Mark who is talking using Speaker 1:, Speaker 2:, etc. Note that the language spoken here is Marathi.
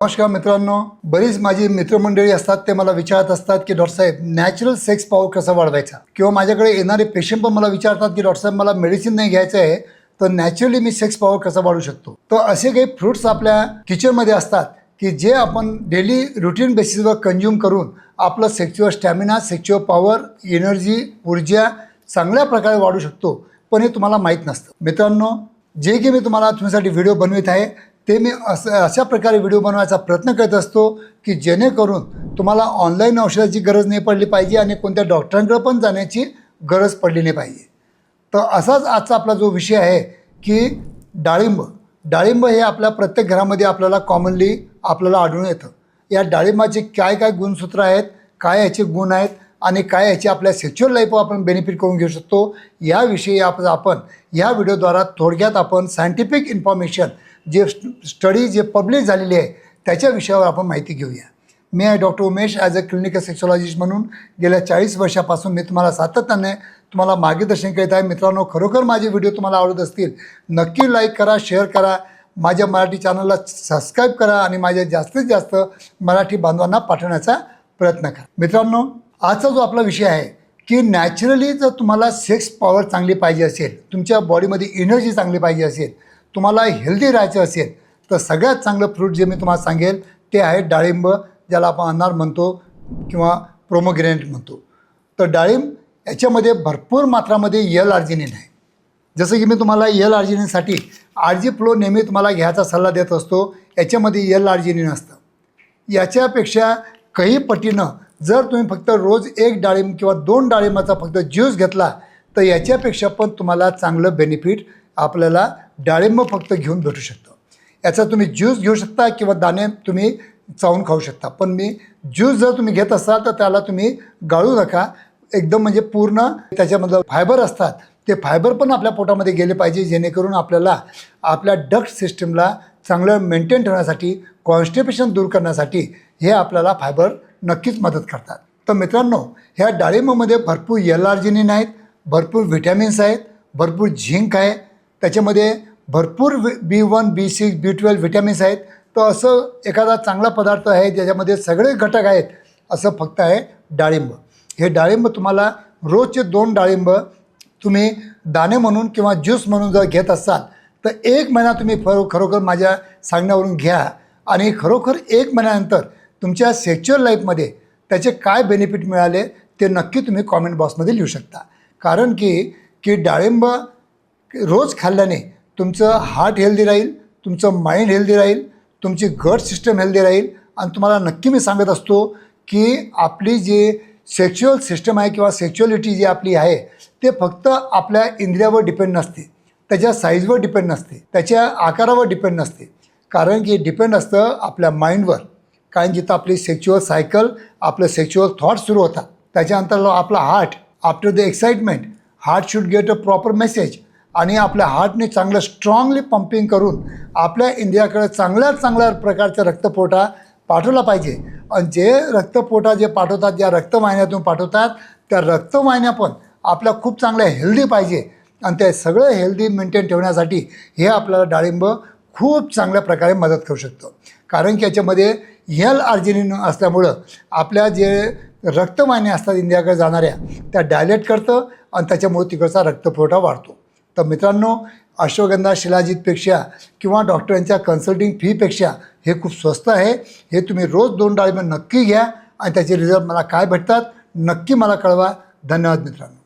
Speaker 1: नमस्कार मित्रांनो बरीच माझी मित्रमंडळी असतात ते मला विचारत असतात की डॉक्टर साहेब नॅचरल सेक्स पॉवर कसा वाढवायचा? किंवा माझ्याकडे येणारे पेशंट पण मला विचारतात की डॉक्टर साहेब मला मेडिसिन नाही घ्यायचं आहे तर नॅचरली मी सेक्स पॉवर कसा वाढवू शकतो? तर असे काही फ्रुट्स आपल्या किचनमध्ये असतात की जे आपण डेली रुटीन बेसिसवर कंझ्युम करून आपलं sexual stamina sexual power energy ऊर्जा चांगल्या प्रकारे वाढू शकतो. पण हे तुम्हाला माहीत नसतं. मित्रांनो जे की मी तुम्हाला तुमच्यासाठी व्हिडिओ बनवित आहे ते मी असं अशा प्रकारे व्हिडिओ बनवायचा प्रयत्न करत असतो की जेणेकरून तुम्हाला ऑनलाईन औषधाची गरज नाही पडली पाहिजे आणि कोणत्या डॉक्टरांकडे पण जाण्याची गरज पडली नाही पाहिजे. तर असाच आजचा आपला जो विषय आहे की डाळिंब. डाळिंब हे आपल्या प्रत्येक घरामध्ये आपल्याला कॉमनली आपल्याला आढळून येतं. या डाळिंबाचे काय काय गुणसूत्र आहेत काय याचे गुण आहेत आणि काय याचे आपल्या सेक्च्युअल लाईफवर आपण बेनिफिट करून घेऊ शकतो याविषयी आपण आपण या व्हिडिओद्वारा थोडक्यात आपण सायंटिफिक इन्फॉर्मेशन जे स्टडी जे पब्लिश झालेली आहे त्याच्या विषयावर आपण माहिती घेऊया. मी आहे doctor Umesh as a clinical sexologist म्हणून गेल्या चाळीस वर्षापासून मी तुम्हाला सातत्याने तुम्हाला मार्गदर्शन करीत आहे. मित्रांनो खरोखर माझे व्हिडिओ तुम्हाला आवडत असतील नक्की लाईक करा शेअर करा माझ्या मराठी चॅनलला सबस्क्राईब करा आणि माझ्या जास्तीत जास्त मराठी बांधवांना पाठवण्याचा प्रयत्न करा. मित्रांनो आजचा जो आपला विषय आहे की नॅचरली जर तुम्हाला सेक्स पॉवर चांगली पाहिजे असेल तुमच्या बॉडीमध्ये एनर्जी चांगली पाहिजे असेल तुम्हाला हेल्दी राहायचं असेल तर सगळ्यात चांगलं फ्रूट जे मी तुम्हाला सांगेल ते आहे डाळिंब ज्याला आपण अनार म्हणतो किंवा प्रोमोग्रेनेट म्हणतो. तर डाळिंब याच्यामध्ये भरपूर मात्रामध्ये यल आर्जिनिन आहे. जसं की मी तुम्हाला यल आर्जिनिनसाठी आरजी फ्लो नेहमी तुम्हाला घ्यायचा सल्ला देत असतो याच्यामध्ये यल आर्जिनिन असतं. याच्यापेक्षा काही पटीनं जर तुम्ही फक्त रोज एक डाळिंब किंवा दोन डाळिंबाचा फक्त ज्यूस घेतला तर याच्यापेक्षा पण तुम्हाला चांगलं बेनिफिट आपल्याला डाळिंब फक्त घेऊन भेटू शकतं. याचा तुम्ही ज्यूस घेऊ शकता किंवा दाणे तुम्ही चावून खाऊ शकता. पण मी ज्यूस जर तुम्ही घेत असाल तर त्याला तुम्ही गाळू नका. एकदम म्हणजे पूर्ण त्याच्यामधलं फायबर असतात. ते फायबर पण आपल्या पोटामध्ये गेले पाहिजे जेणेकरून आपल्याला आपल्या डक्ट सिस्टमला चांगलं मेंटेन ठेवण्यासाठी कॉन्स्टिपेशन दूर करण्यासाठी हे आपल्याला फायबर नक्कीच मदत करतात. तर मित्रांनो ह्या डाळिंबामध्ये भरपूर एल आर्जिनिन आहेत भरपूर व्हिटॅमिन्स आहेत भरपूर झिंक आहे. त्याच्यामध्ये भरपूर B one B six B twelve vitamins आहेत. तर असं एखादा चांगला पदार्थ आहे ज्याच्यामध्ये सगळे घटक आहेत असं फक्त आहे डाळिंब. हे डाळिंब तुम्हाला रोजचे दोन डाळिंब तुम्ही दाणे म्हणून किंवा ज्यूस म्हणून जर घेत असाल तर एक महिना तुम्ही खरो खरोखर माझ्या सांगण्यावरून घ्या. आणि खरोखर एक महिन्यानंतर तुमच्या सेक्च्युअल लाईफमध्ये त्याचे काय बेनिफिट मिळाले ते नक्की तुम्ही कॉमेंट बॉक्समध्ये लिहू शकता. कारण की की डाळिंब रोज खाल्ल्याने तुमचं हार्ट हेल्दी राहील तुमचं माइंड हेल्दी राहील तुमची गट सिस्टम हेल्दी राहील. आणि तुम्हाला नक्की मी सांगत असतो की आपली जी सेक्च्युअल सिस्टम आहे किंवा सेक्च्युअलिटी जी आपली आहे ते फक्त आपल्या इंद्रियावर डिपेंड नसते. त्याच्या साईजवर डिपेंड नसते. त्याच्या आकारावर डिपेंड नसते. कारण की डिपेंड असतं आपल्या माइंडवर कारण जिथं आपली सेक्च्युअल सायकल आपलं सेक्च्युअल थॉट सुरू होतात. त्याच्यानंतर आपला heart after the excitement heart should get a proper message आणि आपल्या हार्टने चांगलं स्ट्रॉंगली पंपिंग करून आपल्या इंडियाकडे चांगल्या चांगल्या प्रकारचा रक्तपुरवठा पाठवला पाहिजे. आणि जे रक्तपुरवठा जे पाठवतात ज्या रक्तवाहिन्यातून पाठवतात त्या रक्तवाहिन्या पण आपल्या खूप चांगल्या हेल्दी पाहिजे. आणि ते सगळं हेल्दी मेंटेन ठेवण्यासाठी हे आपल्याला डाळिंब खूप चांगल्या प्रकारे मदत करू शकतं. कारण की याच्यामध्ये यल आर्जिनिन असल्यामुळं आपल्या जे रक्तवाहिन्या असतात इंडियाकडे जाणाऱ्या त्या डायलेट करतं आणि त्याच्यामुळे तिकडचा रक्तपुरवठा वाढतो. तर मित्रांनो अश्वगंधा शिलाजीतपेक्षा किंवा डॉक्टरांच्या कन्सल्टिंग फीपेक्षा हे खूप स्वस्त आहे. हे तुम्ही रोज दोन डाळिंब नक्की घ्या आणि त्याचे रिझल्ट मला काय भेटतात नक्की मला कळवा. धन्यवाद मित्रांनो.